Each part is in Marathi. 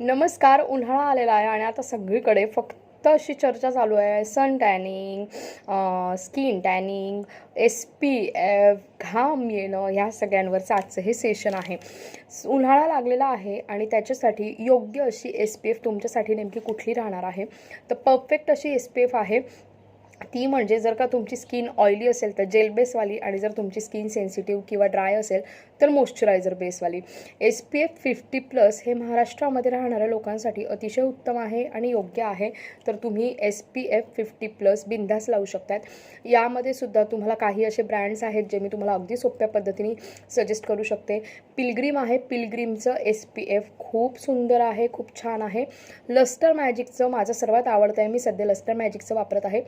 नमस्कार उन्हाळा आलेला आहे आणि आता सगळीकडे फक्त अशी चर्चा चालू आहे. Sun tanning skin tanning S P F घाम येणं ह्या सगळ्यांवरचं आजचं हे सेशन आहे. उन्हाळा लागलेला आहे आणि त्याच्यासाठी योग्य अशी एस पी एफ तुमच्यासाठी नेमकी कुठली राहणार आहे? तर परफेक्ट अशी एस पी एफ आहे. ती म्हणजे जर का तुमची स्किन ऑइली असेल तर जेल बेसवाली आणि जर तुमची स्किन सेन्सिटिव्ह किंवा ड्राय असेल तर moisturiser बेसवाली S P F fifty plus हे महाराष्ट्रामध्ये राहणाऱ्या लोकांसाठी अतिशय उत्तम आहे आणि योग्य आहे. तर तुम्ही S P F fifty plus बिंदास लावू शकतात यामध्ये सुद्धा तुम्हाला काही असे ब्रँड्स आहेत जे मी तुम्हाला अगदी सोप्या पद्धतीने सजेस्ट करू शकते. पिलग्रीम आहे. पिलग्रीमचं एस पी एफ खूप सुंदर आहे खूप छान आहे. लस्टर मॅजिकचं माझं सर्वात आवडतं आहे मी सध्या लस्टर मॅजिकचं वापरत आहे.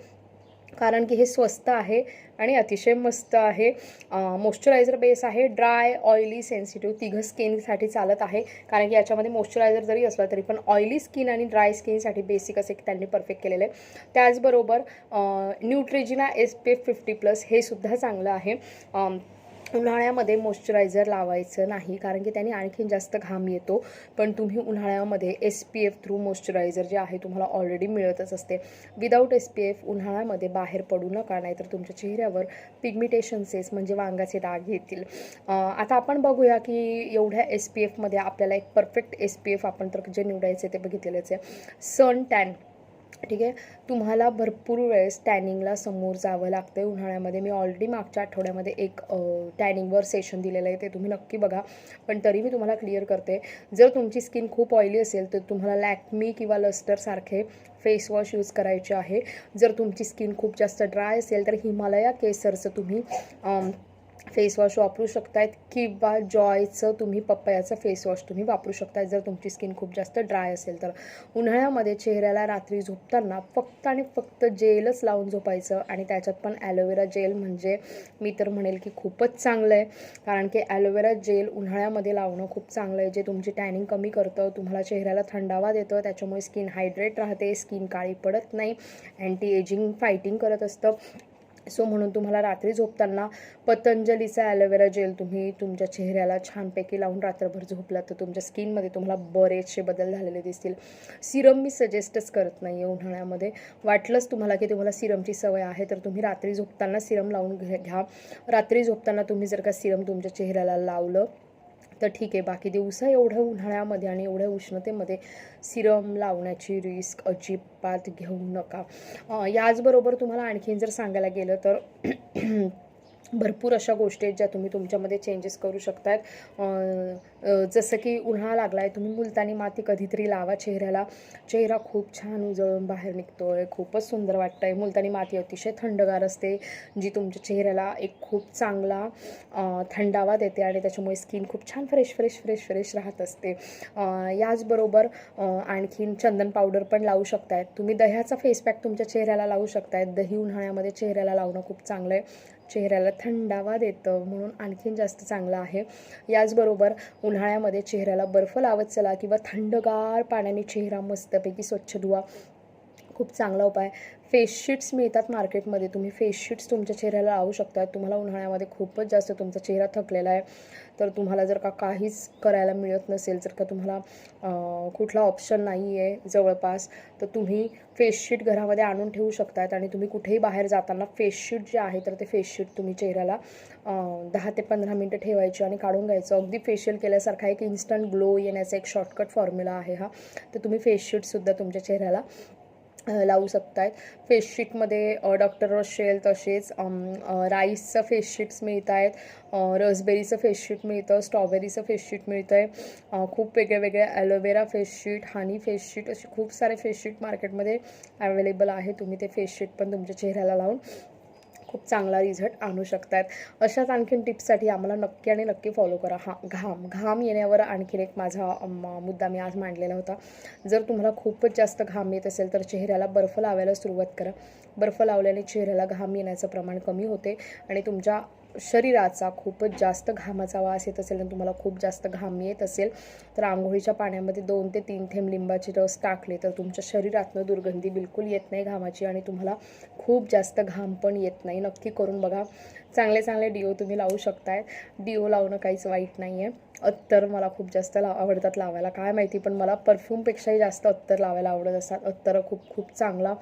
कारण की हे स्वस्त आहे आणि अतिशय मस्त आहे. मॉइश्चरायझर बेस आहे ड्राय ऑइली सेन्सिटिव्ह तिघं स्किनसाठी चालत आहे. कारण की याच्यामध्ये मॉइश्चरायझर जरी असलं तरी पण ऑइली स्किन आणि ड्राय स्किनसाठी बेसिक असे त्यांनी परफेक्ट केलेलं आहे त्याचबरोबर Neutrogena S P F fifty plus हे सुद्धा चांगलं आहे. उन्हाळ्यामध्ये मॉइश्चरायझर लावायचं नाही कारण की त्याने आणखीन जास्त घाम येतो. पण तुम्ही उन्हाळ्यामध्ये S P F through moisturiser जे आहे तुम्हाला ऑलरेडी मिळतच असते. विदाऊट एस पी एफ उन्हाळ्यामध्ये बाहेर पडू नका नाहीतर तुमच्या चेहऱ्यावर पिगमिटेशन्सेस म्हणजे वांगाचे डाग येतील. आता आपण बघूया की एवढ्या एस पी एफमध्ये आपल्याला एक परफेक्ट एस पी एफ आपण तर जे निवडायचे ते बघितलेलंच आहे. सन टॅन ठीक आहे? तुम्हाला भरपूर वेळेस टॅनिंगला समोर जावं लागतं आहे उन्हाळ्यामध्ये मी ऑलरेडी मागच्या आठवड्यामध्ये एक टॅनिंगवर सेशन दिलेलं आहे. ते तुम्ही नक्की बघा. पण तरी मी तुम्हाला क्लिअर करते. जर तुमची स्किन खूप ऑइली असेल तर तुम्हाला लॅक्मी किंवा लस्टरसारखे फेस वॉश यूज करायचे आहे. जर तुमची स्किन खूप जास्त ड्राय असेल तर हिमालया केसरचं तुम्ही फेसवॉश वापरू शकतायत किंवा जॉयचं तुम्ही पप्पयाचं फेसवॉश तुम्ही वापरू शकताय. जर तुमची स्किन खूप जास्त ड्राय असेल तर. उन्हाळ्यामध्ये चेहऱ्याला रात्री झोपताना फक्त आणि फक्त जेलच लावून झोपायचं आणि त्याच्यात पण ॲलोवेरा जेल म्हणजे मी तर म्हणेल की खूपच चांगलं आहे कारण की ॲलोवेरा जेल उन्हाळ्यामध्ये लावणं खूप चांगलं आहे जे तुमची टॅनिंग कमी करतं तुम्हाला चेहऱ्याला थंडावा देतं त्याच्यामुळे स्किन हायड्रेट राहते स्किन काळी पडत नाही. अँटी एजिंग फायटिंग करत असतं. सो म्हणून तुम्हाला रात्री झोपताना पतंजलीचा ॲलोवेरा जेल तुम्ही तुमच्या चेहऱ्याला छानपैकी लावून रात्रभर झोपला तर तुमच्या स्किनमध्ये तुम्हाला बरेचसे बदल झालेले दिसतील. सिरम मी सजेस्टच करत नाही आहे उन्हाळ्यामध्ये. वाटलंच तुम्हाला की तुम्हाला सिरमची सवय आहे तर तुम्ही रात्री झोपताना सिरम लावून घे घ्या. रात्री झोपताना तुम्ही जर का सिरम तुमच्या चेहऱ्याला लावलं तर ठीक आहे बाकी दिवसा एवढ्या उन्हाळ्यामध्ये आणि एवढ्या उष्णतेमध्ये सिरम लावण्याची रिस्क अजिबात घेऊ नका. याचबरोबर तुम्हाला आणखीन जर सांगायला गेलं तर भरपूर अशा गोष्टी आहेत ज्या तुम्ही तुमच्यामध्ये चेंजेस करू शकतात जसं की उन्हाळा लागला आहे तुम्ही मुलतानी माती कधीतरी लावा चेहऱ्याला. चेहरा खूप छान उजळून बाहेर निघतो आहे खूपच सुंदर वाटतं आहे मुलतानी माती अतिशय थंडगार असते जी तुमच्या चेहऱ्याला एक खूप चांगला थंडावा देते आणि त्याच्यामुळे स्किन खूप छान फ्रेश फ्रेश फ्रेश फ्रेश राहत असते. याचबरोबर आणखीन चंदन पावडर पण लावू शकतायत. तुम्ही दह्याचा फेस पॅक तुमच्या चेहऱ्याला लावू शकतायत. दही उन्हाळ्यामध्ये चेहऱ्याला लावणं खूप चांगलं आहे चेहऱ्याला थंडावा देतं म्हणून आणखीन जास्त चांगलं आहे. याचबरोबर उन्हाळ्यामध्ये चेहऱ्याला बर्फ लावत चला किंवा थंडगार पाण्याने चेहरा मस्तपैकी स्वच्छ धुवा. खूप चांगला उपाय फेसशीट्स मिळतात मार्केटमध्ये तुम्ही फेसशीट्स तुमच्या चेहऱ्याला लावू शकता तुम्हाला उन्हाळ्यामध्ये खूपच जास्त तुमचा चेहरा थकलेला आहे. तर तुम्हाला जर का काहीच करायला मिळत नसेल जर का तुम्हाला कुठला ऑप्शन नाही आहे जवळपास तर तुम्ही फेसशीट घरामध्ये आणून ठेवू शकतात आणि तुम्ही कुठेही बाहेर जाताना फेसशीट जे आहे तर ते फेसशीट तुम्ही चेहऱ्याला दहा ते पंधरा मिनटं ठेवायची आणि काढून घ्यायचं. अगदी फेशियल केल्यासारखा एक इन्स्टंट ग्लो येण्याचा एक शॉर्टकट फॉर्म्युला आहे हा. तर तुम्ही फेसशीटसुद्धा तुमच्या चेहऱ्याला लावू शकतात फेसशीटमध्ये डॉक्टर रशेल तसेच राईसचं फेसशीट्स मिळत आहेत रसबेरीचं फेसशीट मिळतं. स्ट्रॉबेरीचं फेसशीट मिळतं आहे खूप वेगळ्या वेगळ्या ॲलोवेरा फेसशीट हानी फेसशीट असे खूप सारे फेसशीट मार्केटमध्ये अवेलेबल आहे. तुम्ही ते फेसशीट पण तुमच्या चेहऱ्याला लावून खूप चांगला रिझल्ट आणू शकतात अशाच आणखीन टिप्ससाठी आम्हाला नक्की आणि नक्की फॉलो करा. हा घाम घाम येण्यावर आणखीन एक माझा मुद्दा मी आज मांडलेला होता. जर तुम्हाला खूपच जास्त घाम येत असेल तर चेहऱ्याला बर्फ लावायला सुरुवात करा. बर्फ लावल्याने चेहऱ्याला घाम येण्याचं प्रमाण कमी होते आणि तुमच्या शरीराचा खूपच जास्त घामाचा वास येत असेल आणि तुम्हाला खूप जास्त घाम येत असेल तर आंघोळीच्या पाण्यामध्ये दोन ते तीन थेंब लिंबाचे रस टाकले तर तुमच्या शरीरातनं दुर्गंधी बिलकुल येत नाही घामाची आणि तुम्हाला खूप जास्त घाम पण येत नाही. नक्की करून बघा. चांगले चांगले डिओ तुम्ही लावू शकताय. डिओ लावणं काहीच वाईट नाही आहे अत्तर मला खूप जास्त ला आवडतात लावायला. काय माहिती पण मला परफ्यूमपेक्षाही जास्त अत्तर लावायला आवडत असतात. अत्तर खूप खूप चांगला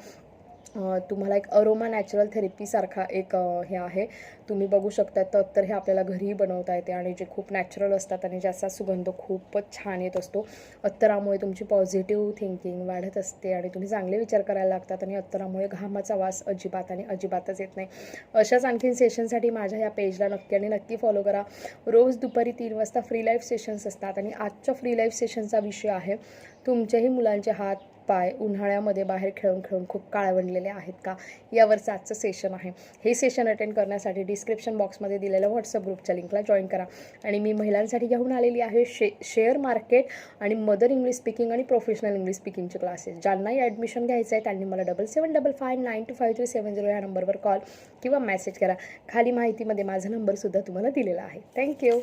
तुम्हाला एक अरोमा नॅचरल थेरपीसारखा एक हे आहे. तुम्ही बघू शकता तर तर हे आपल्याला घरीही बनवता येते आणि जे खूप नॅचरल असतात आणि ज्याचा सुगंध खूपच छान येत असतो. अत्तरामुळे तुमची पॉझिटिव्ह थिंकिंग वाढत असते आणि तुम्ही चांगले विचार करायला लागतात आणि अत्तरामुळे घामाचा वास अजिबात आणि अजिबातच येत नाही. अशाच आणखीन सेशनसाठी माझ्या या पेजला नक्की आणि नक्की फॉलो करा. रोज दुपारी तीन वाजता फ्री लाईफ सेशन्स असतात आणि आजच्या फ्री लाईफ सेशनचा विषय आहे तुमच्याही मुलांचे हात पाय उन्हाळ्यामध्ये बाहेर खेळून खेळून खूप काळवणलेले आहेत का? यावरचं आजचं सेशन आहे. हे सेशन अटेंड करण्यासाठी डिस्क्रिप्शन बॉक्समध्ये दिलेल्या व्हॉट्सअप ग्रुपच्या लिंकला जॉईन करा. आणि मी महिलांसाठी घेऊन आलेली आहे शे शेअर मार्केट आणि मदर इंग्लिश स्पीकिंग आणि प्रोफेशनल इंग्लिश स्पीकिंगचे क्लासेस ज्यांनाही ॲडमिशन घ्यायचं आहे त्यांनी मला double seven double five nine two five three seven zero या नंबरवर कॉल किंवा मेसेज करा. खाली माहितीमध्ये माझा नंबरसुद्धा तुम्हाला दिलेला आहे. थँक्यू